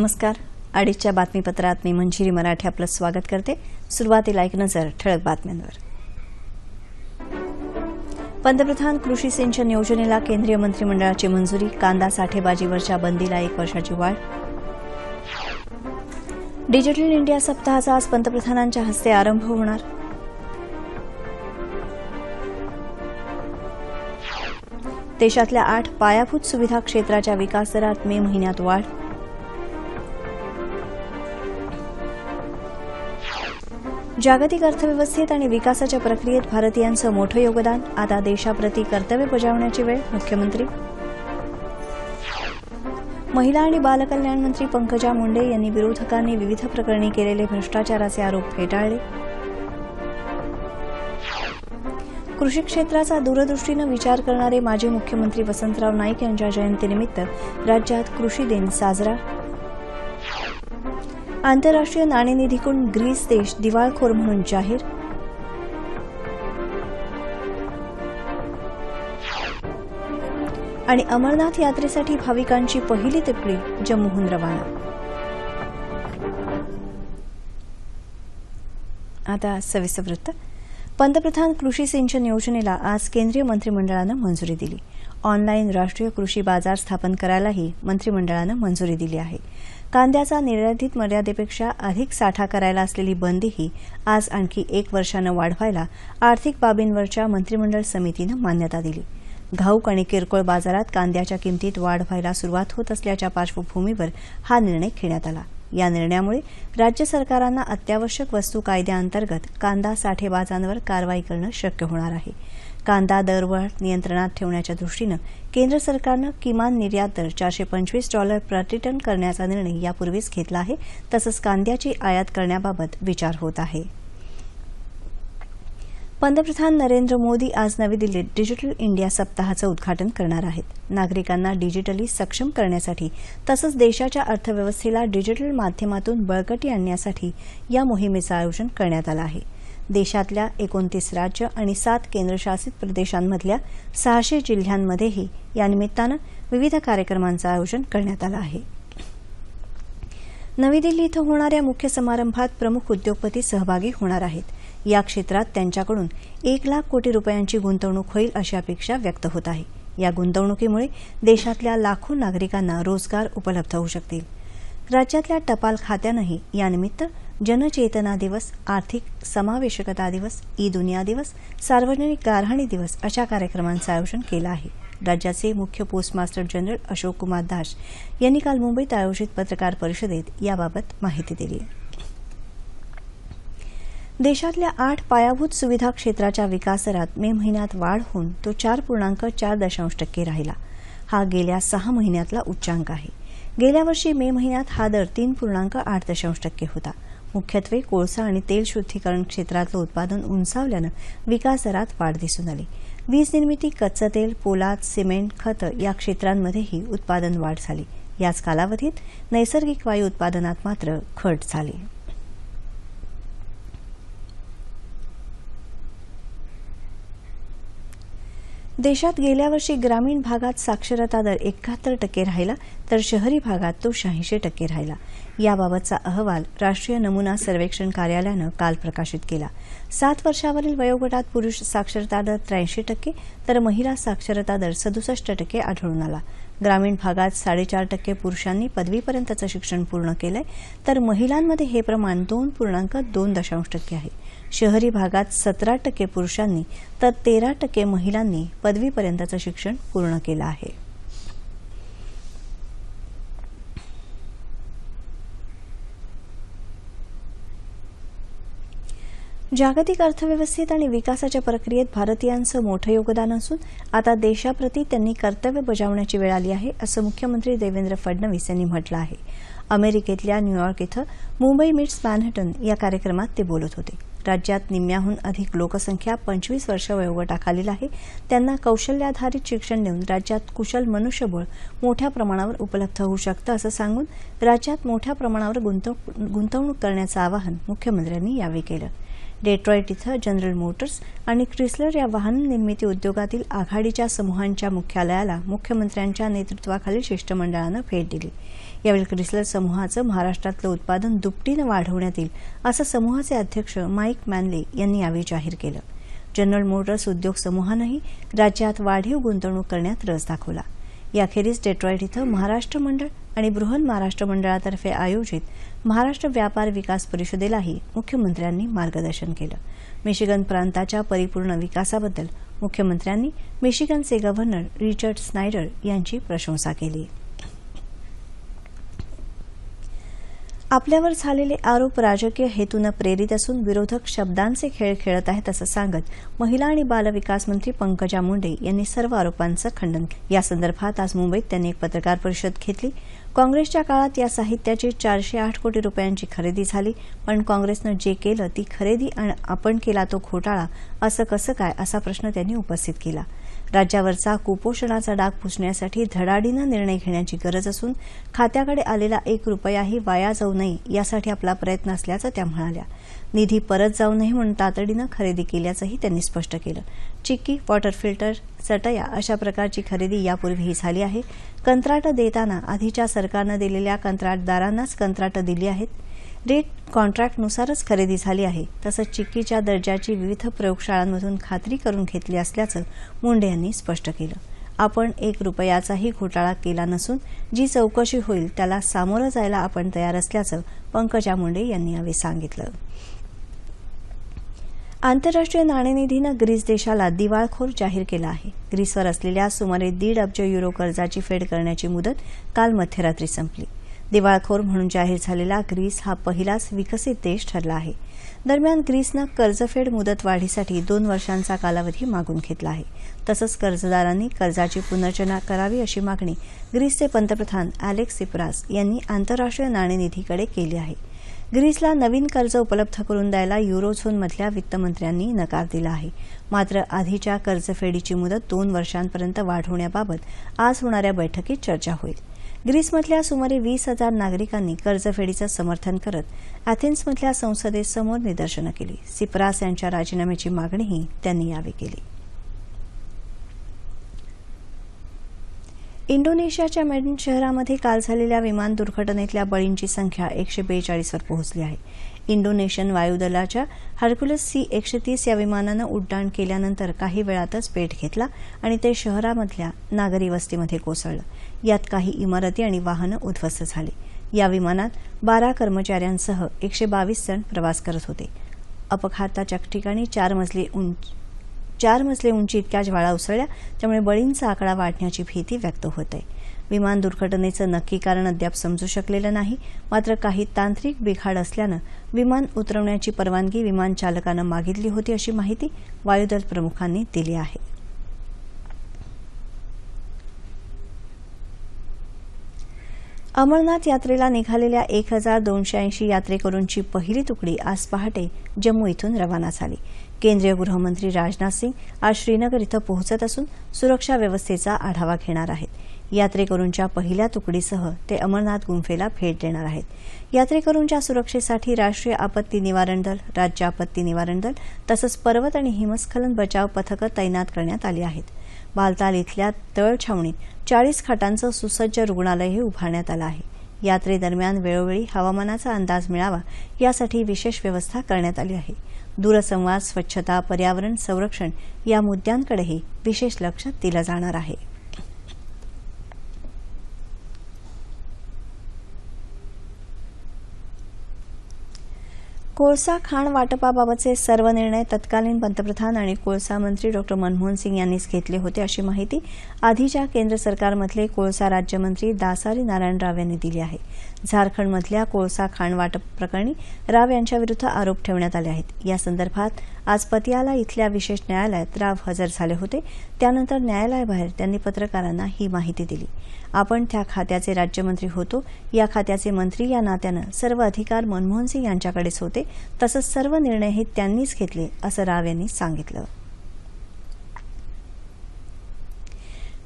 नमस्कार. अडीचच्या बातमीपत्रात मी मंजिरी मराठे आपलं स्वागत करते. सुरुवातीला एक नजर ठळक बातम्यांवर. पंतप्रधान कृषी सिंचन योजनेला केंद्रीय मंत्रिमंडळाची मंजुरी कांदा साठेबाजीवरच्या बंदीला एक वर्षाची वाढ. डिजिटल इंडिया सप्ताहाचा आज पंतप्रधानांच्या हस्ते आरंभ होणार. देशातल्या आठ पायाभूत सुविधा क्षेत्राच्या विकास दरात मे महिन्यात वाढ. जागतिक अर्थव्यवस्थेत आणि विकासाच्या प्रक्रियेत भारतीयांचं मोठं योगदान. आता देशाप्रती कर्तव्य बजावण्याची वेळ. मुख्यमंत्री. महिला आणि बालकल्याण मंत्री पंकजा मुंडे यांनी विरोधकांनी विविध प्रकरणी केलेले भ्रष्टाचाराचे आरोप फेटाळले. कृषी क्षेत्राचा दूरदृष्टीनं विचार करणारे माजी मुख्यमंत्री वसंतराव नाईक यांच्या जयंतीनिमित्त राज्यात कृषी दिन साजरा. आंतरराष्ट्रीय नाणेनिधीकडून ग्रीस देश दिवाळखोर म्हणून जाहीर? आणि अमरनाथ यात्रेसाठी भाविकांची पहिली तुकडी जम्मूहून रवाना. आता सविस्तर वृत्त. पंतप्रधान कृषी सिंचन योजनेला आज केंद्रीय मंत्रिमंडळानं मंजुरी दिली. ऑनलाईन राष्ट्रीय कृषी बाजार स्थापन करायलाही मंत्रिमंडळानं मंजुरी दिली आहे. कांद्याचा निर्धारित मर्यादेपेक्षा अधिक साठा करायला असलेली बंदीही आज आणखी एक वर्षानं वाढवायला आर्थिक बाबींवरच्या मंत्रिमंडळ समितीनं मान्यता दिली. घाऊक आणि किरकोळ बाजारात कांद्याच्या किमतीत वाढ व्हायला सुरुवात होत असल्याच्या पार्श्वभूमीवर हा निर्णय घेण्यात आला. या निर्णयामुळे राज्य सरकारांना अत्यावश्यक वस्तू कायद्याअंतर्गत कांदा साठेबाजांवर कारवाई करणं शक्य होणार आहे. कांदा दरवाढ नियंत्रणात ठेवण्याच्या दृष्टीनं केंद्र सरकारनं किमान निर्यात दर चारशे पंचवीस डॉलर प्रतिटन करण्याचा निर्णय यापूर्वीच घेतला आहे तसंच कांद्याची आयात करण्याबाबत विचार होत आहे. पंतप्रधान नरेंद्र मोदी आज नवी दिल्लीत डिजिटल इंडिया सप्ताहाचं उद्घाटन करणार आहेत. नागरिकांना डिजिटली सक्षम करण्यासाठी तसंच देशाच्या अर्थव्यवस्थेला डिजिटल माध्यमातून बळकटी आणण्यासाठी या मोहिमेचं आयोजन करण्यात आलं आहे. देशातल्या एकोणतीस राज्य आणि सात केंद्रशासित प्रदेशांमधल्या सहाशे जिल्ह्यांमध्येही यानिमित्तानं विविध कार्यक्रमांचं आयोजन करण्यात आलं आहे. नवी दिल्ली इथं होणाऱ्या मुख्य समारंभात प्रमुख उद्योगपती सहभागी होणार आहेत. या क्षेत्रात त्यांच्याकडून एक लाख कोटी रुपयांची गुंतवणूक होईल अशी अपेक्षा व्यक्त होत आहे. या गुंतवणुकीमुळे देशातल्या लाखो नागरिकांना रोजगार उपलब्ध होऊ शकतील. राज्यातल्या टपाल खात्यानंही यानिमित्त जनचेतना दिवस आर्थिक समावेशकता दिवस ई दुनिया दिवस सार्वजनिक गारहाणी दिवस अशा कार्यक्रमांचं आयोजन केलं आहे. राज्याचे मुख्य पोस्टमास्टर जनरल अशोक कुमार दास यांनी काल मुंबईत आयोजित पत्रकार परिषदेत याबाबत माहिती दिली. देशातल्या आठ पायाभूत सुविधा क्षेत्राच्या विकासरात मे महिन्यात वाढ होऊन तो चार पूर्णांक चार दशांश टक्के राहिला. हा गेल्या सहा महिन्यातला उच्चांक आहे. गेल्या वर्षी मे महिन्यात हा दर तीन पूर्णांक आठ दशांश टक्के होता. मुख्यत्वे कोळसा आणि तेल शुद्धीकरण क्षेत्रातलं उत्पादन उंचावल्यानं विकास दरात वाढ दिसून आली. वीज निर्मिती कच्चं तेल पोलाद सिमेंट खतं या क्षेत्रांमध्येही उत्पादन वाढ झाली. याच कालावधीत नैसर्गिक वायू उत्पादनात मात्र घट झाली. देशात गेल्या वर्षी ग्रामीण भागात साक्षरता दर एकाहत्तर टक्के राहिला तर शहरी भागात तो शहाऐंशी टक्के राहिला. याबाबतचा अहवाल राष्ट्रीय नमुना सर्वेक्षण कार्यालयानं काल प्रकाशित केला. सात वर्षावरील वयोगटात पुरुष साक्षरता दर त्र्याऐंशी टक्के तर महिला साक्षरता दर सदुसष्ट टक्के आढळून आला. ग्रामीण भागात साडेचार टक्के पुरुषांनी पदवीपर्यंतचं शिक्षण पूर्ण केलंय तर महिलांमध्ये हे प्रमाण दोन पूर्णांक दोन दशांश टक्के आहे. शहरी भागात सतरा टक्के पुरुषांनी तर तेरा टक्के महिलांनी पदवीपर्यंतचं शिक्षण पूर्ण केलं आहे. जागतिक अर्थव्यवस्थेत आणि विकासाच्या प्रक्रियेत भारतीयांचं मोठं योगदान असून आता देशाप्रती त्यांनी कर्तव्य बजावण्याची वेळ आली आहे असं मुख्यमंत्री देवेंद्र फडणवीस यांनी म्हटलं आहे. अमेरिकेतल्या न्यूयॉर्क इथं मुंबई मिट्स मॅनहटन या कार्यक्रमात ते बोलत होते. राज्यात निम्म्याहून अधिक लोकसंख्या पंचवीस वर्ष वयोगटाखालील आहे. त्यांना कौशल्याधारित शिक्षण देऊन राज्यात कुशल मनुष्यबळ मोठ्या प्रमाणावर उपलब्ध होऊ शकतं असं सांगून राज्यात मोठ्या प्रमाणावर गुंतवणूक करण्याचं आवाहन मुख्यमंत्र्यांनी यावेळी केलं. डेट्रॉईट इथं जनरल मोटर्स आणि क्रिस्लर या वाहन निर्मिती उद्योगातील आघाडीच्या समूहांच्या मुख्यालयाला मुख्यमंत्र्यांच्या नेतृत्वाखालील शिष्टमंडळानं भेट दिली. यावेळी क्रिस्लर समूहाचं महाराष्ट्रातलं उत्पादन दुपटीनं वाढवण्यात येईल असं समूहाचे अध्यक्ष माईक मॅनले यांनी यावेळी जाहीर केलं. जनरल मोटर्स उद्योग समूहानंही राज्यात वाढीव गुंतवणूक करण्यात रस दाखवला. याखेरीज डेट्रॉईट इथं महाराष्ट्र मंडळ आणि बृहन महाराष्ट्र मंडळातर्फे आयोजित महाराष्ट्र व्यापार विकास परिषदेलाही मुख्यमंत्र्यांनी मार्गदर्शन केलं. मिशिगन प्रांताच्या परिपूर्ण विकासाबद्दल मुख्यमंत्र्यांनी मिशिगनचे गव्हर्नर रिचर्ड स्नायडर यांची प्रशंसा केली. आपल्यावर झालेले आरोप राजकीय हेतूनं प्रेरित असून विरोधक शब्दांचे खेळ खेळत आहेत असं सांगत महिला आणि बालविकास मंत्री पंकजा मुंडे यांनी सर्व आरोपांचं खंडन केलं. यासंदर्भात आज मुंबईत त्यांनी एक पत्रकार परिषद घेतली. काँग्रेसच्या काळात या साहित्याची चारशे आठ कोटी रुपयांची खरेदी झाली पण काँग्रेसनं जे केलं ती खरेदी आणि आपण केला तो घोटाळा असं कसं काय असा प्रश्न त्यांनी उपस्थित केला. राज्यावरचा कुपोषणाचा डाग पुसण्यासाठी धडाडीनं निर्णय घेण्याची गरज असून खात्याकडे आलेला एक रुपयाही वाया जाऊ नये यासाठी आपला प्रयत्न असल्याचं त्या म्हणाल्या. निधी परत जाऊ नये म्हणून तातडीनं खरेदी केल्याचंही त्यांनी स्पष्ट केलं. चिक्की वॉटर फिल्टर चटया अशा प्रकारची खरेदी यापूर्वीही झाली आहे. कंत्राटं देताना आधीच्या सरकारनं दिलेल्या कंत्राटदारांनाच कंत्राटं दिली आहेत. रेट कॉन्ट्रॅक्टनुसारच खरेदी झाली आहे. तसंच चिक्कीच्या दर्जाची विविध प्रयोगशाळांमधून खात्री करून घेतली असल्याचं मुंडे यांनी स्पष्ट केलं. आपण एक रुपयाचाही घोटाळा केला नसून जी चौकशी होईल त्याला सामोरं जायला आपण तयार असल्याचं पंकजा मुंडे यांनी यावेळी सांगितलं. आंतरराष्ट्रीय नाणेनिधीनं ग्रीस देशाला दिवाळखोर जाहीर केला आहे. ग्रीसवर असलेल्या सुमारे दीड अब्ज युरो कर्जाची फेड करण्याची मुदत काल मध्यरात्री संपली. दिवाळखोर म्हणून जाहीर झालेला ग्रीस हा पहिलाच विकसित देश ठरला आहे. दरम्यान ग्रीसनं कर्जफेड मुदत वाढीसाठी दोन वर्षांचा कालावधी मागून घेतला आहे. तसंच कर्जदारांनी कर्जाची पुनर्रचना करावी अशी मागणी ग्रीसचे पंतप्रधान अॅलेक्स सिप्रास यांनी आंतरराष्ट्रीय नाणेनिधीकडे केली आहे. ग्रीसला नवीन कर्ज उपलब्ध करून द्यायला युरोझोनमधल्या वित्तमंत्र्यांनी नकार दिला आहे. मात्र आधीच्या कर्जफेडीची मुदत दोन वर्षांपर्यंत वाढवण्याबाबत आज होणाऱ्या बैठकीत चर्चा होईल. ग्रीसमधल्या सुमारे वीस हजार नागरिकांनी कर्जफेडीचं समर्थन करत अथेन्समधल्या संसदेसमोर निदर्शनं केली. सिप्रास यांच्या राजीनाम्याची मागणीही त्यांनी यावेळी केली. इंडोनेशियाच्या मेडन शहरामध्ये काल झालेल्या विमान दुर्घटनेतल्या बळींची संख्या एकशे बेचाळीसवर पोहोचली आहे. इंडोनेशियन वायुदलाच्या हर्क्युलस सी एकशे तीस या विमानानं उड्डाण केल्यानंतर काही वेळातच पेट घेतला आणि ते शहरामधल्या नागरी वस्तीमध्ये कोसळलं. यात काही इमारती आणि वाहनं उद्ध्वस्त झाली. या विमानात बारा कर्मचाऱ्यांसह एकशे बावीस जण प्रवास करत होते. अपघाताच्या ठिकाणी चार मजले उंच चार मजले उंची इतक्या ज्वाळा उसळल्या त्यामुळे बळींचा आकडा वाढण्याची भीती व्यक्त होत. आहे विमान दुर्घटनेचं नक्की कारण अद्याप समजू शकलेलं नाही मात्र काही तांत्रिक बिघाड असल्यानं विमान उतरवण्याची परवानगी विमान चालकानं मागितली होती अशी माहिती वायुदल प्रमुखांनी दिली आहे. अमरनाथ यात्रेला निघालेल्या एक हजार दोनशे ऐंशी यात्रेकरूंची पहिली तुकडी आज पहाटे जम्मू इथून रवाना झाली. केंद्रीय गृहमंत्री राजनाथ सिंग आज श्रीनगर इथं पोहोचत असून सुरक्षा व्यवस्थेचा आढावा घेणार आहेत. यात्रेकरूंच्या पहिल्या तुकडीसह ते अमरनाथ गुंफेला भेट देणार आहेत. यात्रेकरूंच्या सुरक्षेसाठी राष्ट्रीय आपत्ती निवारण दल राज्य आपत्ती निवारण दल तसंच पर्वत आणि हिमस्खलन बचाव पथकं तैनात करण्यात आली आहेत. बालताल इथल्या तळ छावणीत चाळीस खाटांचं सुसज्ज रुग्णालयही उभारण्यात आलं आहे. यात्रेदरम्यान वेळोवेळी हवामानाचा अंदाज मिळावा यासाठी विशेष व्यवस्था करण्यात आली आहे. दूरसंवाद स्वच्छता पर्यावरण संरक्षण या मुद्द्यांकडेही विशेष लक्ष दिलं जाणार आहे. कोळसा खाण वाटपाबाबतचे सर्व निर्णय तत्कालीन पंतप्रधान आणि कोळसा मंत्री डॉक्टर मनमोहन सिंग यांनीच घेतले होते अशी माहिती आधीच्या केंद्र सरकारमधले कोळसा राज्यमंत्री दासारी नारायण राव यांनी दिली आहे. झारखंडमधल्या कोळसा खाण वाटप प्रकरणी राव यांच्याविरुद्ध आरोप ठेवण्यात आले आहेत. या संदर्भात आज पतियाला इथल्या विशेष न्यायालयात राव हजर झाले होते. त्यानंतर न्यायालयाबाहेर त्यांनी पत्रकारांना ही माहिती दिली. आपण त्या खात्याचे राज्यमंत्री होतो. या खात्याचे मंत्री या नात्यानं सर्व अधिकार मनमोहन सिंग यांच्याकडेच होते. तसंच सर्व निर्णयही त्यांनीच घेतले असं राव यांनी सांगितलं.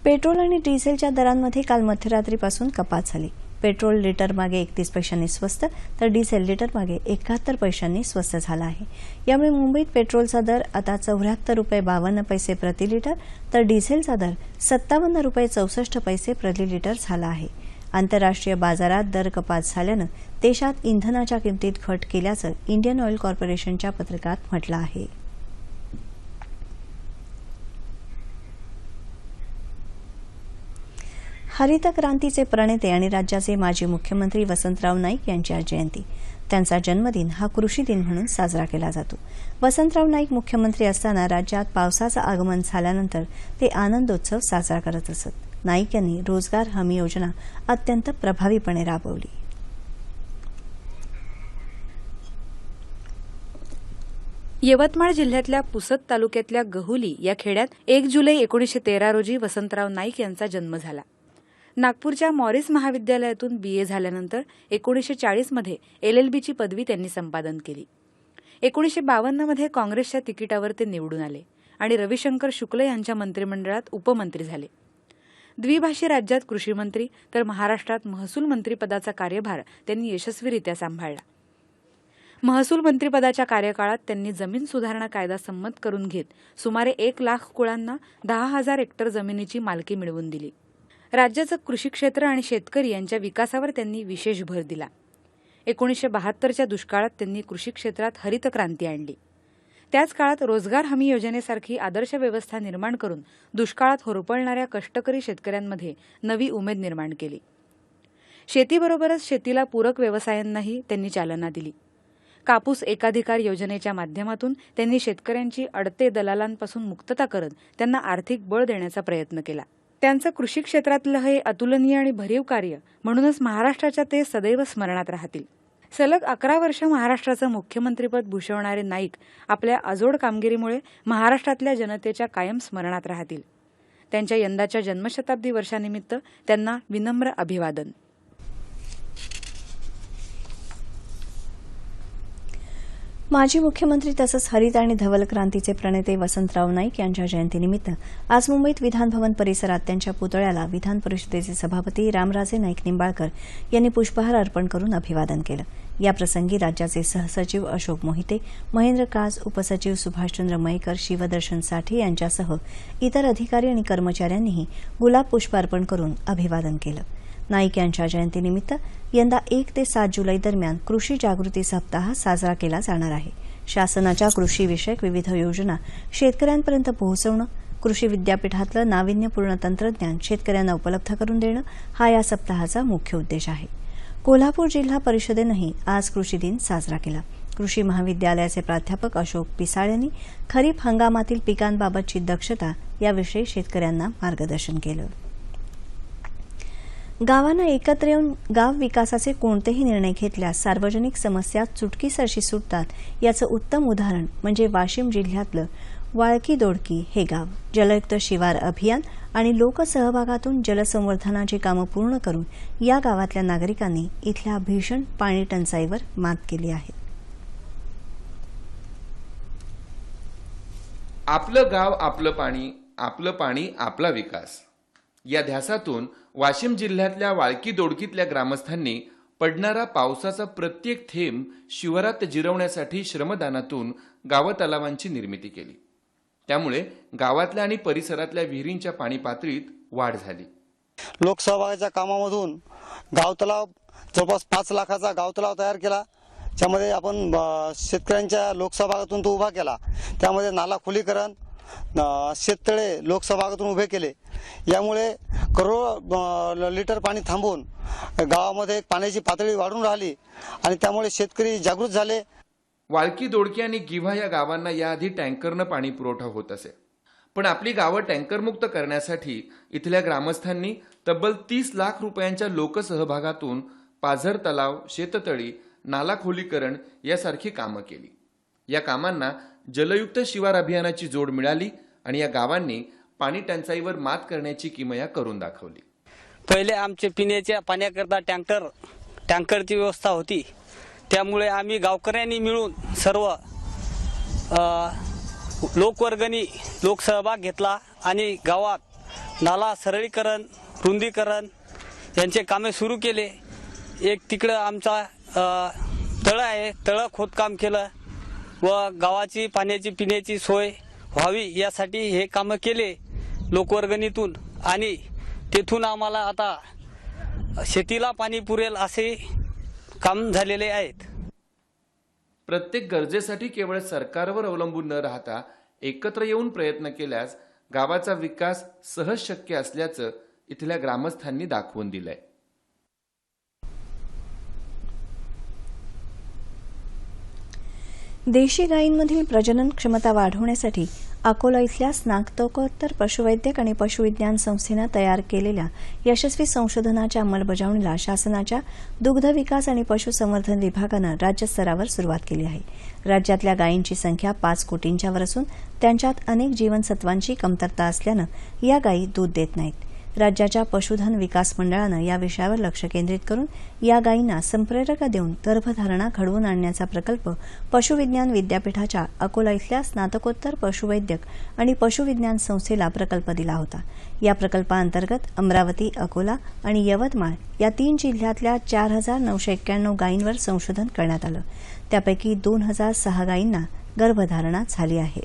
पेट्रोल आणि डिझेलच्या दरांमध्ये काल मध्यरात्रीपासून कपात झाली. पेट्रोल लिटर मागे एकतीस पैशांनी स्वस्त तर डिझेल लिटर मागे एकाहत्तर पैशांनी स्वस्त झाला आहे. यामुळे मुंबईत पेट्रोलचा दर आता चौऱ्याहत्तर रुपये बावन्न पैसे प्रति लिटर तर डिझेलचा दर सत्तावन्न रुपये चौसष्ट पैसे प्रति लिटर झाला आहे. आंतरराष्ट्रीय बाजारात दर कपात झाल्यानं देशात इंधनाच्या किमतीत घट केल्याचं इंडियन ऑइल कॉर्पोरेशनच्या पत्रकात म्हटलं आहे. हरित क्रांतीचे प्रणेते आणि राज्याचे माजी मुख्यमंत्री वसंतराव नाईक यांची आज जयंती. त्यांचा जन्मदिन हा कृषी दिन म्हणून साजरा केला जातो. वसंतराव नाईक मुख्यमंत्री असताना राज्यात पावसाचं आगमन झाल्यानंतर ते आनंदोत्सव साजरा करत असत. नाईक यांनी रोजगार हमी योजना अत्यंत प्रभावीपणे राबवली. यवतमाळ जिल्ह्यातल्या पुसद तालुक्यातल्या गहुली या खेड्यात एक जुलै एकोणीसशे तेरा रोजी वसंतराव नाईक यांचा जन्म झाला. नागपूरच्या मॉरिस महाविद्यालयातून बी ए झाल्यानंतर एकोणीसशे चाळीसमध्ये एल एल बीची पदवी त्यांनी संपादन केली. एकोणीसशे बावन्नमध्ये काँग्रेसच्या तिकिटावर ते निवडून आले आणि रविशंकर शुक्ल यांच्या मंत्रिमंडळात उपमंत्री झाले. द्विभाषी राज्यात कृषीमंत्री तर महाराष्ट्रात महसूल मंत्रीपदाचा कार्यभार त्यांनी यशस्वीरित्या सांभाळला. महसूल मंत्रिपदाच्या कार्यकाळात त्यांनी जमीन सुधारणा कायदा संमत करून घेत सुमारे एक लाख कुळांना दहा हजार हेक्टर जमिनीची मालकी मिळवून दिली. राज्याचं कृषी क्षेत्र आणि शेतकरी यांच्या विकासावर त्यांनी विशेष भर दिला. एकोणीसशे बहात्तरच्या दुष्काळात त्यांनी कृषी क्षेत्रात हरित क्रांती आणली. त्याच काळात रोजगार हमी योजनेसारखी आदर्श व्यवस्था निर्माण करून दुष्काळात होरपळणाऱ्या कष्टकरी शेतकऱ्यांमध्ये नवी उमेद निर्माण केली. शेतीबरोबरच शेतीला पूरक व्यवसायांनाही त्यांनी चालना दिली. कापूस एकाधिकार योजनेच्या माध्यमातून त्यांनी शेतकऱ्यांची अडते दलालांपासून मुक्तता करत त्यांना आर्थिक बळ देण्याचा प्रयत्न केला. त्यांचं कृषी क्षेत्रातलं हे अतुलनीय आणि भरीव कार्य म्हणूनच महाराष्ट्राच्या ते सदैव स्मरणात राहतील. सलग अकरा वर्ष महाराष्ट्राचं मुख्यमंत्रीपद भूषवणारे नाईक आपल्या अजोड कामगिरीमुळे महाराष्ट्रातल्या जनतेच्या कायम स्मरणात राहतील. त्यांच्या यंदाच्या जन्मशताब्दी वर्षानिमित्त त्यांना विनम्र अभिवादन. माजी मुख्यमंत्री तसंच हरित आणि धवल क्रांतीचे प्रणेते वसंतराव नाईक यांच्या जयंतीनिमित्त आज मुंबईत विधानभवन परिसरात त्यांच्या पुतळ्याला विधान परिषदेचे सभापती रामराजे नाईक निंबाळकर यांनी पुष्पहार अर्पण करून अभिवादन केलं. याप्रसंगी राज्याचे सहसचिव अशोक मोहिते महेंद्र काज उपसचिव सुभाषचंद्र मयेकर शिवदर्शन साठे यांच्यासह इतर अधिकारी आणि कर्मचाऱ्यांनीही गुलाब पुष्प अर्पण करून अभिवादन केलं. नाईक यांच्या जयंतीनिमित्त यंदा एक ते सात जुलै दरम्यान कृषी जागृती सप्ताह साजरा केला जाणार आहे. शासनाच्या कृषीविषयक विविध योजना शेतकऱ्यांपर्यंत पोहोचवणं कृषी विद्यापीठातलं नाविन्यपूर्ण तंत्रज्ञान शेतकऱ्यांना उपलब्ध करून देणं हा या सप्ताहाचा मुख्य उद्देश आहे. कोल्हापूर जिल्हा परिषदेनंही आज कृषी दिन साजरा केला. कृषी महाविद्यालयाचे प्राध्यापक अशोक पिसाळ यांनी खरीप हंगामातील पिकांबाबतची दक्षता याविषयी शेतकऱ्यांना मार्गदर्शन केलं. गावांना एकत्र येऊन गाव विकासाचे कोणतेही निर्णय घेतल्यास सार्वजनिक समस्या चुटकीसरशी सुटतात याचं उत्तम उदाहरण म्हणजे वाशिम जिल्ह्यातलं वाळकी दोडकी हे गाव. जलयुक्त शिवार अभियान आणि लोकसहभागातून जलसंवर्धनाची कामं पूर्ण करून या गावातल्या नागरिकांनी इथल्या भीषण पाणी टंचाईवर मात केली आहे. आपलं गाव आपलं पाणी आपलं पाणी आपला विकास. या ध्यासातून वाशिम जिल्ह्यातल्या वाळकी दोडकीतल्या ग्रामस्थांनी पडणारा पावसाचा प्रत्येक थेंब शिवारात जिरवण्यासाठी श्रमदानातून गाव तलावांची निर्मिती केली. त्यामुळे गावातल्या आणि परिसरातल्या विहिरींच्या पाणी पातळीत वाढ झाली. लोकसहभागाच्या कामामधून गावतलाव जवळपास पाच लाखाचा गावतलाव तयार केला. त्यामध्ये आपण शेतकऱ्यांच्या लोकसहभागातून तो उभा केला. त्यामध्ये नाला खुलीकरण शेततळे लोकसहभागातून उभे केले. यामुळे करोड लिटर पाणी थांबून गावामध्ये पाण्याची पातळी वाढून राहिली आणि त्यामुळे शेतकरी जागृत झाले. वाळकी दोडकी आणि गिव्हा या गावांना याआधी टँकरनं पाणी पुरवठा होत असे. पण आपली गावं टँकरमुक्त करण्यासाठी इथल्या ग्रामस्थांनी तब्बल तीस लाख रुपयांच्या लोकसहभागातून पाझर तलाव शेततळी नाला खोलीकरण यासारखी कामं केली. या कामांना जलयुक्त शिवार अभियानाची जोड मिळाली आणि या गावांनी पाणी टंचाईवर मात करण्याची किमया करून दाखवली. पहिले आमचे पिण्याच्या पाण्याकरता टँकर टँकरची व्यवस्था होती. त्यामुळे आम्ही गावकऱ्यांनी मिळून सर्व लोकवर्गनी लोकवर्गणी लोकसहभाग घेतला आणि गावात नाला सरळीकरण रुंदीकरण यांचे कामे सुरू केले. एक तिकडं आमचा तळं आहे तळं खोदकाम केलं. व गावाची पाण्याची पिण्याची सोय व्हावी यासाठी हे कामं केले लोकवर्गणीतून. आणि तेथून आम्हाला आता शेतीला पाणी पुरेल असे काम झालेले आहेत. प्रत्येक गरजेसाठी केवळ सरकारवर अवलंबून न राहता एकत्र येऊन प्रयत्न केल्यास गावाचा विकास सहज शक्य असल्याचं इथल्या ग्रामस्थांनी दाखवून दिलंय. देशी गायींमधील प्रजनन क्षमता वाढवण्यासाठी अकोला इथल्या स्नातकोत्तर पशुवैद्यक आणि पशुविज्ञान संस्थेनं तयार केलेल्या यशस्वी संशोधनाच्या अंमलबजावणीला शासनाच्या दुग्ध विकास आणि पशुसंवर्धन विभागानं राज्यस्तरावर सुरुवात केली आहे. राज्यातल्या गायींची संख्या पाच कोटींच्यावर असून त्यांच्यात अनेक जीवनसत्वांची कमतरता असल्यानं या गायी दूध देत नाहीत. राज्याच्या पशुधन विकास मंडळानं या विषयावर लक्ष केंद्रित करून या गायींना संप्रेरक देऊन गर्भधारणा घडवून आणण्याचा प्रकल्प पशुविज्ञान विद्यापीठाच्या अकोला इथल्या स्नातकोत्तर पशुवैद्यक आणि पशुविज्ञान संस्थेला प्रकल्प दिला होता. या प्रकल्पाअंतर्गत अमरावती अकोला आणि यवतमाळ या तीन जिल्ह्यातल्या चार हजार नऊशे एक्क्याण्णव गायींवर संशोधन करण्यात आलं. त्यापैकी दोन हजार सहा गायींना गर्भधारणा झाली आहे.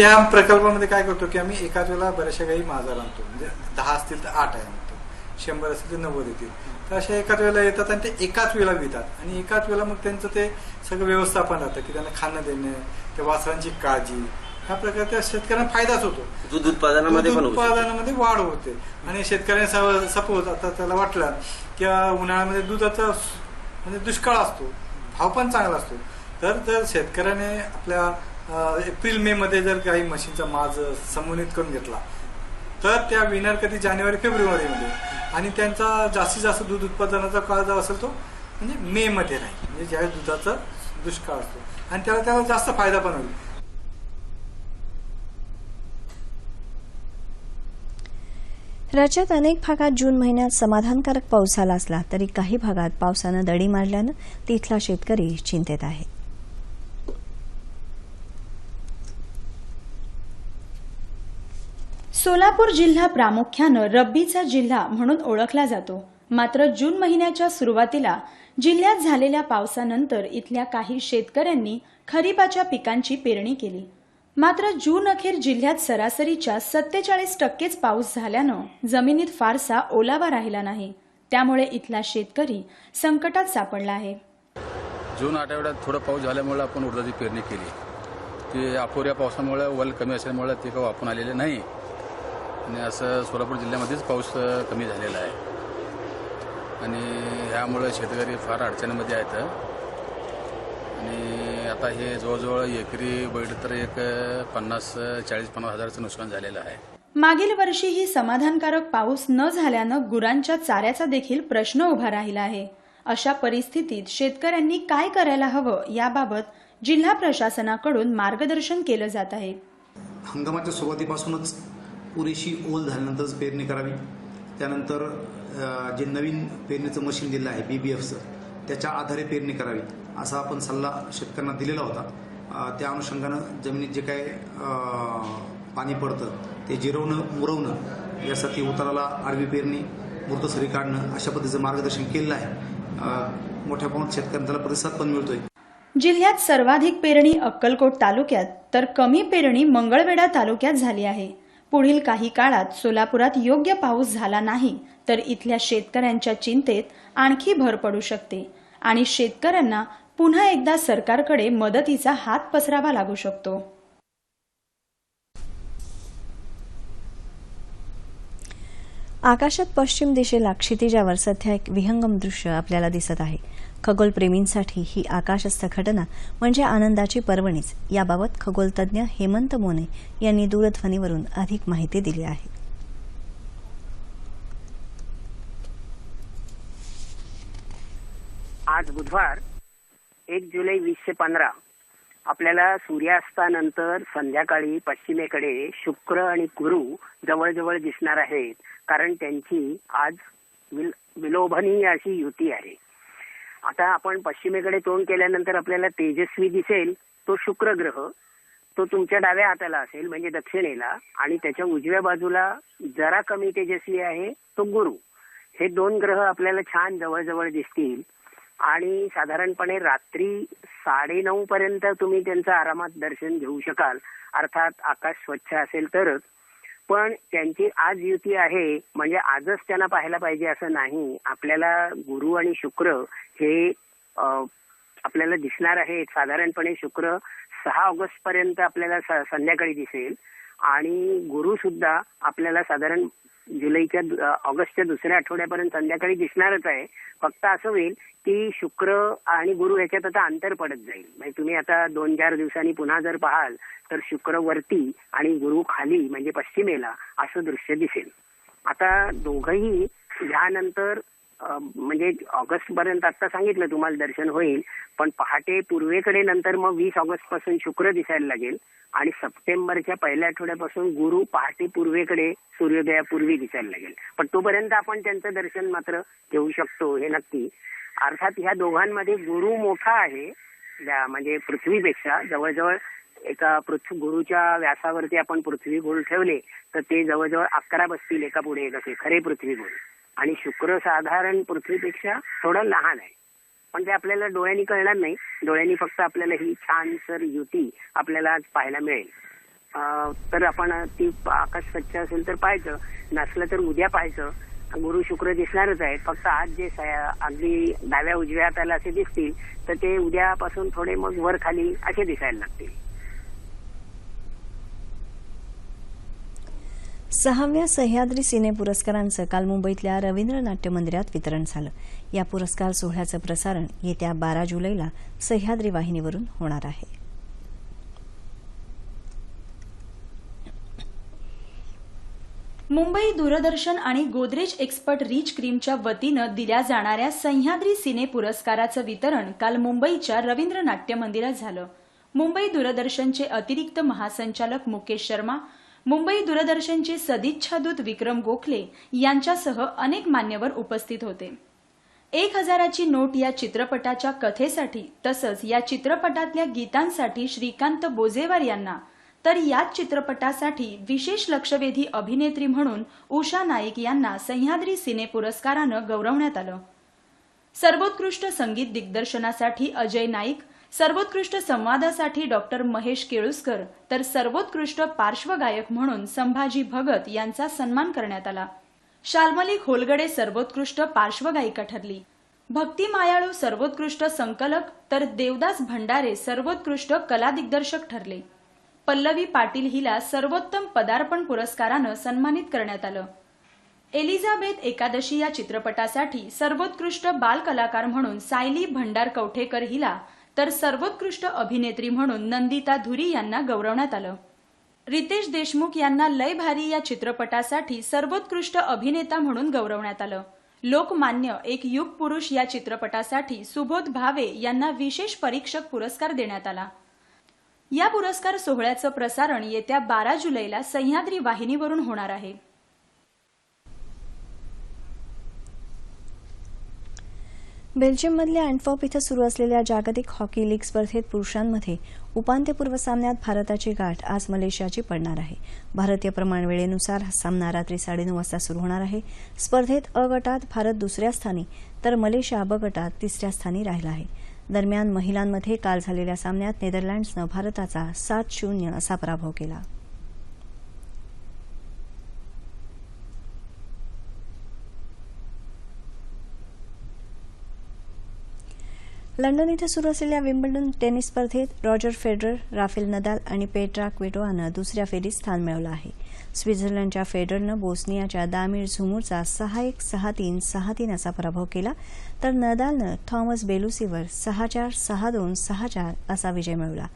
या प्रकल्पामध्ये काय करतो की आम्ही एकाच वेळेला बऱ्याचशा काही माझा आणतो म्हणजे दहा असतील तर आठ आहे आणतो शंभर असतील तर नव्वद येतील. तर अशा एकाच वेळेला येतात आणि ते एकाच वेळेला वितात. आणि एकाच वेळेला मग त्यांचं ते सगळं व्यवस्थापन राहतं की त्यांना खाणं देणे त्या वासरांची काळजी. ह्या प्रकारच्या शेतकऱ्यांना फायदाच होतो. दूध उत्पादनामध्ये. उत्पादनामध्ये वाढ होते. आणि शेतकऱ्यांना सपोज आता त्याला वाटलं की उन्हाळ्यामध्ये दुधाचा म्हणजे दुष्काळ असतो. भाव पण चांगला असतो. तर जर शेतकऱ्याने आपल्या एप्रिल मे मध्ये जर काही मशीनचा माज समन्वित करून घेतला तर त्या विनर कधी जानेवारी फेब्रुवारीमध्ये आणि त्यांचा जास्तीत जास्त दूध उत्पादनाचा काळ जो असेल तो म्हणजे मे मध्ये राहील. म्हणजे ज्यावेळेस दुधाचा दुष्काळ असतो. आणि त्याला त्याला जास्त फायदा पण होईल. राज्यात अनेक भागात जून महिन्यात समाधानकारक पाऊस झाला असला तरी काही भागात पावसानं दडी मारल्यानं तिथला शेतकरी चिंतेत आहे. सोलापूर जिल्हा प्रामुख्यानं रब्बीचा जिल्हा म्हणून ओळखला जातो. मात्र जून महिन्याच्या सुरुवातीला जिल्ह्यात झालेल्या पावसानंतर इथल्या काही शेतकऱ्यांनी खरीपाच्या पिकांची पेरणी केली. मात्र जून अखेर जिल्ह्यात सरासरीच्या सत्तेचाळीस टक्केच पाऊस झाल्यानं जमिनीत फारसा ओलावा राहिला नाही. त्यामुळे इथला शेतकरी संकटात सापडला आहे. जून आठवड्यात थोडं पाऊस झाल्यामुळे आपण उडदाची पेरणी केली. ती अपुऱ्या पावसामुळे वल कमी असल्यामुळे ते काही वापरून आलेले नाही. आणि असं सोलापूर जिल्ह्यामध्येच पाऊस कमी झालेला आहे. आणि ह्यामुळे शेतकरी फार अडचणीमध्ये आहेत. आणि आता हे जवळजवळ एकरी बैठ तर एक पन्नास चाळीस पन्नास हजाराचं नुकसान झालेलं आहे. मागील वर्षीही समाधानकारक पाऊस न झाल्यानं गुरांच्या चाऱ्याचा देखील प्रश्न उभा राहिला आहे. अशा परिस्थितीत शेतकऱ्यांनी काय करायला हवं याबाबत जिल्हा प्रशासनाकडून मार्गदर्शन केलं जात आहे. हंगामाच्या सुरुवातीपासूनच पुरेशी ओल झाल्यानंतरच पेरणी करावी. त्यानंतर जे नवीन पेरणीचं मशीन दिलं आहे बी बी एफचं त्याच्या आधारे पेरणी करावी असा आपण सल्ला शेतकऱ्यांना दिलेला होता. त्या अनुषंगानं जमिनीत जे काय पाणी पडतं ते जिरवणं मुरवणं यासाठी उताराला आडवी पेरणी मृतसरी काढणं अशा पद्धतीचं मार्गदर्शन केलेलं आहे. मोठ्या प्रमाणात शेतकऱ्यांना प्रतिसाद पण मिळतोय. जिल्ह्यात सर्वाधिक पेरणी अक्कलकोट तालुक्यात तर कमी पेरणी मंगळवेढा तालुक्यात झाली आहे. पुढील काही काळात सोलापुरात योग्य पाऊस झाला नाही तर इथल्या शेतकऱ्यांच्या चिंतेत आणखी भर पडू शकते. आणि शेतकऱ्यांना पुन्हा एकदा सरकारकडे मदतीचा हात पसरावा लागू शकतो. आकाशात पश्चिम दिशेला क्षितिजावर सध्या एक विहंगम दृश्य आपल्याला दिसत आहे. खगोलप्रेमींसाठी ही आकाशस्थ घटना म्हणजे आनंदाची पर्वणीच. याबाबत खगोलतज्ञ हेमंत मोने यांनी दूरध्वनीवरून अधिक माहिती दिली आहे. आज बुधवार एक जुलै वीसशे पंधरा. आपल्याला सूर्यास्तानंतर संध्याकाळी पश्चिमेकडे शुक्र आणि गुरु जवळजवळ दिसणार आहेत. कारण त्यांची आज विल- विलोभनीय अशी युती आहे. आता आपण पश्चिमेकडे तोंड केल्यानंतर आपल्याला तेजस्वी दिसेल तो शुक्र ग्रह तो तुमच्या डाव्या हाताला असेल म्हणजे दक्षिणेला आणि त्याच्या उजव्या बाजूला जरा कमी तेजस्वी आहे तो गुरु. हे दोन ग्रह आपल्याला छान जवळजवळ दिसतील. आणि साधारणपणे रात्री साडेनऊ पर्यंत तुम्ही त्यांचं आरामात दर्शन घेऊ शकाल. अर्थात आकाश स्वच्छ असेल तरच. पण त्यांची आज युती आहे म्हणजे आजच त्यांना पाहायला पाहिजे असं नाही. आपल्याला गुरु आणि शुक्र हे आपल्याला दिसणार आहेत साधारणपणे शुक्र सहा ऑगस्ट पर्यंत आपल्याला संध्याकाळी दिसेल. आणि गुरु सुद्धा आपल्याला साधारण जुलैच्या ऑगस्टच्या दुसऱ्या आठवड्यापर्यंत संध्याकाळी दिसणारच आहे. फक्त असं होईल की शुक्र आणि गुरु याच्यात आता अंतर पडत जाईल. म्हणजे तुम्ही आता दोन चार दिवसांनी पुन्हा जर पाहाल तर शुक्र वरती आणि गुरु खाली म्हणजे पश्चिमेला असं दृश्य दिसेल. आता दोघही ह्यानंतर म्हणजे ऑगस्ट पर्यंत आता सांगितलं तुम्हाला दर्शन होईल. पण पहाटे पूर्वेकडे नंतर मग वीस ऑगस्टपासून शुक्र दिसायला लागेल. आणि सप्टेंबरच्या पहिल्या आठवड्यापासून गुरु पहाटे पूर्वेकडे सूर्योदयापूर्वी दिसायला लागेल. पण तोपर्यंत आपण त्यांचं दर्शन मात्र घेऊ शकतो हे नक्की. अर्थात ह्या दोघांमध्ये गुरु मोठा आहे. म्हणजे पृथ्वीपेक्षा जवळजवळ एका पृथ्वी गुरुच्या व्यासावरती आपण पृथ्वी गोल ठेवले तर ते जवळजवळ अकरा बसतील एका पुढे एक असे खरे पृथ्वी गोल आणि शुक्र साधारण पृथ्वीपेक्षा थोडं लहान आहे. पण ते आपल्याला डोळ्यांनी कळणार नाही. डोळ्यांनी फक्त आपल्याला ही छान सर युती आपल्याला आज पाहायला मिळेल. तर आपण ती आकाश स्वच्छ असेल तर पाहायचं. नसलं तर उद्या पाहायचं. गुरु शुक्र दिसणारच आहे फक्त आज जे स- अगदी डाव्या उजव्या हाताला असे दिसतील तर ते उद्यापासून थोडे मग वर खाली असे दिसायला लागतील. सहाव्या सह्याद्री सिने पुरस्कारांचं काल मुंबईतल्या रवींद्र नाट्य मंदिरात वितरण झालं. या पुरस्कार सोहळ्याचं प्रसारण येत्या बारा जुलैला सह्याद्री वाहिनीवरून होणार आहे. मुंबई दूरदर्शन आणि गोदरेज एक्सपर्ट रिच क्रीमच्या वतीनं दिल्या जाणाऱ्या सह्याद्री सिने पुरस्काराचं वितरण काल मुंबईच्या रवींद्र नाट्य मंदिरात झालं. मुंबई दूरदर्शनचे अतिरिक्त महासंचालक मुकेश शर्मा मुंबई दूरदर्शनचे सदिच्छादूत विक्रम गोखले यांच्यासह अनेक मान्यवर उपस्थित होते. एक हजाराची नोट या चित्रपटाच्या कथेसाठी तसंच या चित्रपटातल्या गीतांसाठी श्रीकांत बोजेवार यांना तर याच चित्रपटासाठी विशेष लक्षवेधी अभिनेत्री म्हणून उषा नाईक यांना सह्याद्री सिने पुरस्कारानं गौरवण्यात आलं. सर्वोत्कृष्ट संगीत दिग्दर्शनासाठी अजय नाईक सर्वोत्कृष्ट संवादासाठी डॉक्टर महेश केळुसकर तर सर्वोत्कृष्ट पार्श्वगायक म्हणून संभाजी भगत यांचा सन्मान करण्यात आला. शाल्मली खोलगडे सर्वोत्कृष्ट पार्श्वगायिका ठरली. भक्ती मायाळू सर्वोत्कृष्ट संकलक तर देवदास भंडारे सर्वोत्कृष्ट कला दिग्दर्शक ठरले. पल्लवी पाटील हिला सर्वोत्तम पदार्पण पुरस्कारानं सन्मानित करण्यात आलं. एलिझाबेथ एकादशी या चित्रपटासाठी सर्वोत्कृष्ट बाल कलाकार म्हणून सायली भंडार कवठेकर हिला तर सर्वोत्कृष्ट अभिनेत्री म्हणून नंदिता धुरी यांना गौरवण्यात आलं. रितेश देशमुख यांना लय भारी या चित्रपटासाठी सर्वोत्कृष्ट अभिनेता म्हणून गौरवण्यात आलं. लोकमान्य एक युग पुरुष या चित्रपटासाठी सुबोध भावे यांना विशेष परीक्षक पुरस्कार देण्यात आला. या पुरस्कार सोहळ्याचं प्रसारण येत्या बारा जुलैला सह्याद्री वाहिनीवरून होणार आहे. बेल्जियममधल्या अँटफॉप इथं सुरू असलेल्या जागतिक हॉकी लीग स्पर्धेत पुरुषांमध्ये उपांत्यपूर्व सामन्यात भारताची गाठ आज मलेशियाची पडणार आहे. भारतीय प्रमाणवेळेनुसार हा सामना रात्री साडेनऊ वाजता सुरू होणार आहे. स्पर्धेत अ गटात भारत दुसऱ्या स्थानी तर मलेशिया ब गटात तिसऱ्या स्थानी राहिला आहे. दरम्यान महिलांमध्ये काल झालेल्या सामन्यात नेदरलँड्सनं भारताचा सात शून्य असा पराभव केला. लंडन इथं सुरू असलेल्या विम्बल्डन टेनिस स्पर्धेत रॉजर फेडरर राफेल नदाल आणि पेट्रा क्वेटोआनं दुसऱ्या फेरीत स्थान मिळवलं आहे. स्वित्झर्लंडच्या फेडररनं बोस्नियाच्या दामीर झुमूरचा सहा एक सहा तीन सहा तीन असा पराभव केला. तर नदालनं थॉमस बेलुसीवर सहा चार सहा दोन सहा चार असा विजय मिळवला.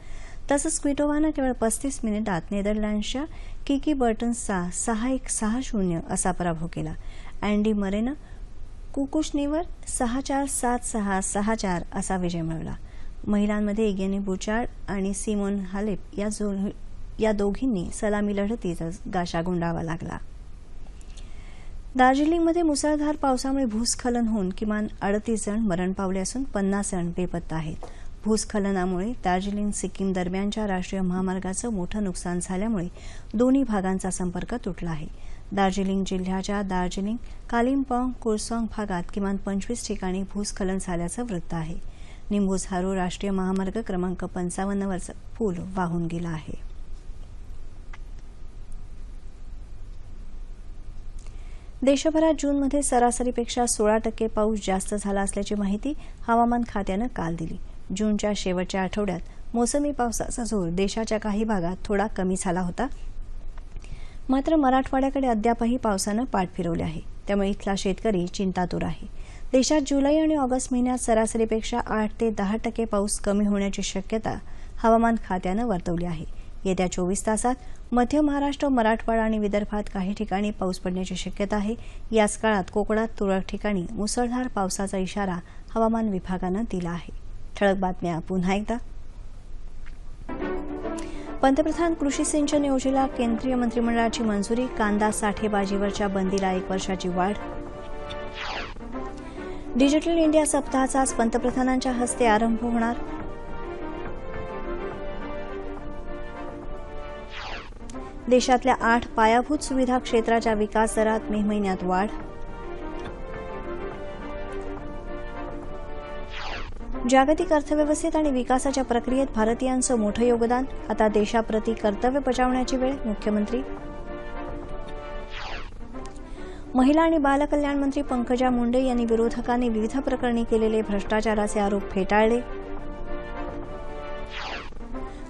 तसंच क्विटोवानं केवळ पस्तीस मिनिटात नेदरलँड्सच्या किकी बर्टन्सचा सहा एक सहा शून्य असा पराभव केला. अँडी मरेनं कुकुशनीवर सहा चार सात सहा सहा चार असा विजय मिळवला. महिलांमध्ये इगेनी बुचार्ड आणि सिमोन हालेप या जो या दोघींनी सलामी लढतीत गाशा गुंडावा लागला. दार्जिलिंगमध्ये मुसळधार पावसामुळे भूस्खलन होऊन किमान अडतीस जण मरण पावले असून पन्नास जण बेपत्ता आहेत. भूस्खलनामुळे दार्जिलिंग सिक्कीम दरम्यानच्या राष्ट्रीय महामार्गाचं मोठं नुकसान झाल्यामुळे दोन्ही भागांचा संपर्क तुटला आहे. दार्जिलिंग जिल्ह्याच्या दार्जिलिंग कालिम्पॉंग कुरसॉंग भागात किमान पंचवीस ठिकाणी भूस्खलन झाल्याचं वृत्त आहे. निंबूझारू राष्ट्रीय महामार्ग क्रमांक पंचावन्नवरचा पूल वाहून गेला आहे. देशभरात जूनमध्ये सरासरीपेक्षा सोळा टक्के पाऊस जास्त झाला असल्याची माहिती हवामान खात्यानं काल दिली. जूनच्या शेवटच्या आठवड्यात मोसमी पावसाचा जोर देशाच्या काही भागात थोडा कमी झाला होता. मात्र मराठवाड्याकडे अद्यापही पावसानं पाठ फिरवले आहे. त्यामुळे इथला शेतकरी चिंतातूर आहे. देशात जुलै आणि ऑगस्ट महिन्यात सरासरीपेक्षा आठ ते दहा टक्के पाऊस कमी होण्याची शक्यता हवामान खात्यानं वर्तवली आहे. येत्या चोवीस तासात मध्य महाराष्ट्र मराठवाडा आणि विदर्भात काही ठिकाणी पाऊस पडण्याची शक्यता आहे. याच काळात कोकणात तुरळक ठिकाणी मुसळधार पावसाचा इशारा हवामान विभागानं दिला आहे. ठळक बातम्या पुन्हा एकदा. पंतप्रधान कृषी सिंचन योजनेला केंद्रीय मंत्रिमंडळाची मंजुरी कांदा साठेबाजीवरच्या बंदीला एक वर्षाची वाढ. डिजिटल इंडिया सप्ताहाचा आज पंतप्रधानांच्या हस्ते आरंभ होणार. देशातल्या आठ पायाभूत सुविधा क्षेत्राच्या विकास दरात मे महिन्यात वाढ. जागतिक अर्थव्यवस्थेत आणि विकासाच्या प्रक्रियेत भारतीयांचं मोठं योगदान. आता देशाप्रती कर्तव्य बजावण्याची वेळ. मुख्यमंत्री महिला आणि बालकल्याण मंत्री पंकजा मुंडे यांनी विरोधकांनी विविध प्रकरणी केलेले भ्रष्टाचाराचे आरोप फेटाळले.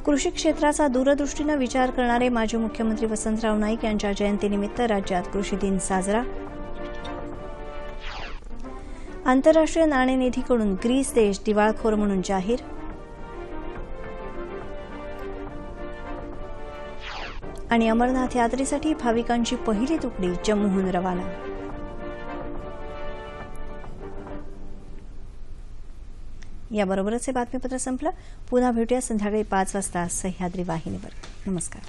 कृषी क्षेत्राचा दूरदृष्टीनं विचार करणारे माजी मुख्यमंत्री वसंतराव नाईक यांच्या जयंतीनिमित्त राज्यात कृषी दिन साजरा. आंतरराष्ट्रीय नाणेनिधीकडून ग्रीस देश दिवाळखोर म्हणून जाहीर? आणि अमरनाथ यात्रेसाठी भाविकांची पहिली तुकडी जम्मूहून रवाना. याबरोबरच हे बातमीपत्र संपलं. पुन्हा भेटूया संध्याकाळी पाच वाजता सह्याद्री वाहिनीवर. नमस्कार.